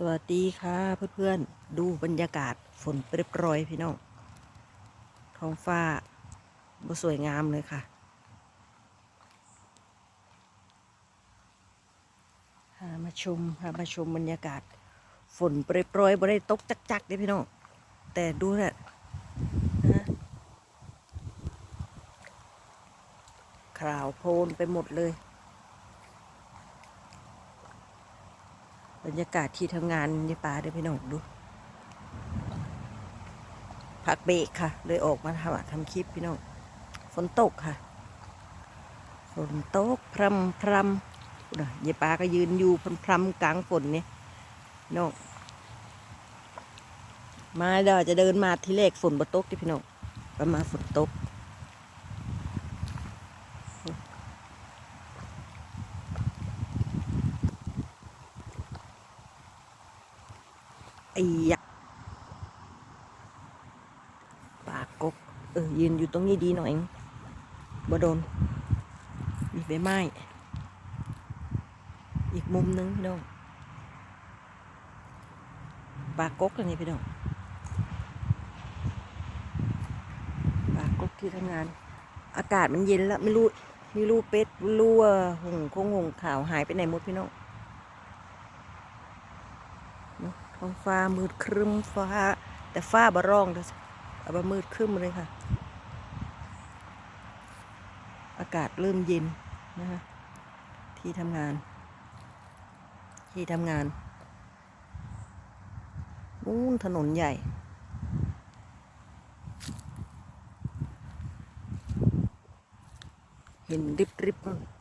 สวัสดีค่ะเพื่อนๆ ดูบรรยากาศฝนเปรยๆพี่น้องท้องฟ้าบสวยงามเลยค่ะามาชมพามาชมบรรยากาศ ฝนเปรยๆบ่ได้ตกจักๆเด้พี่น้องแต่ดูน่ะนะขราวโพลนไปหมดเลย บรรยากาศที่ทำงานในป่าเด้อพี่น้องดูพักเบรกค่ะ เลยออกมาทำทำคลิปพี่น้องฝนตกค่ะฝนตกพรำพรำนะยายปาก็ยืนอยู่พรำพรำกลางฝนเนี่ยน้องมาเดี๋ยวจะเดินมาที่แรกฝนบตกที่พี่น้องประมาณฝนตก ไอ้ยะปากกบเออยืนอยู่ตรงนี้ดีหน่อยบ่โดน มีใบไม้ อีกมุมนึงพี่น้องปากกกอันนี้พี่น้องปากกกที่ทำงาน อากาศมันเย็นแล้วไม่รู้ไม่รู้เป็ดไม่รู้ว่าหงคงหงขาวหายไปไหนหมดพี่น้อง ท้องฟ้ามืดครึ้มฟ้า แต่ฟ้าบร้องเด้อาบมืดครึ้มเลยค่ะ อากาศเริ่มเย็นนะคะที่ทำงาน ที่ทำงานนู่นถนนใหญ่เห็นริบริบๆ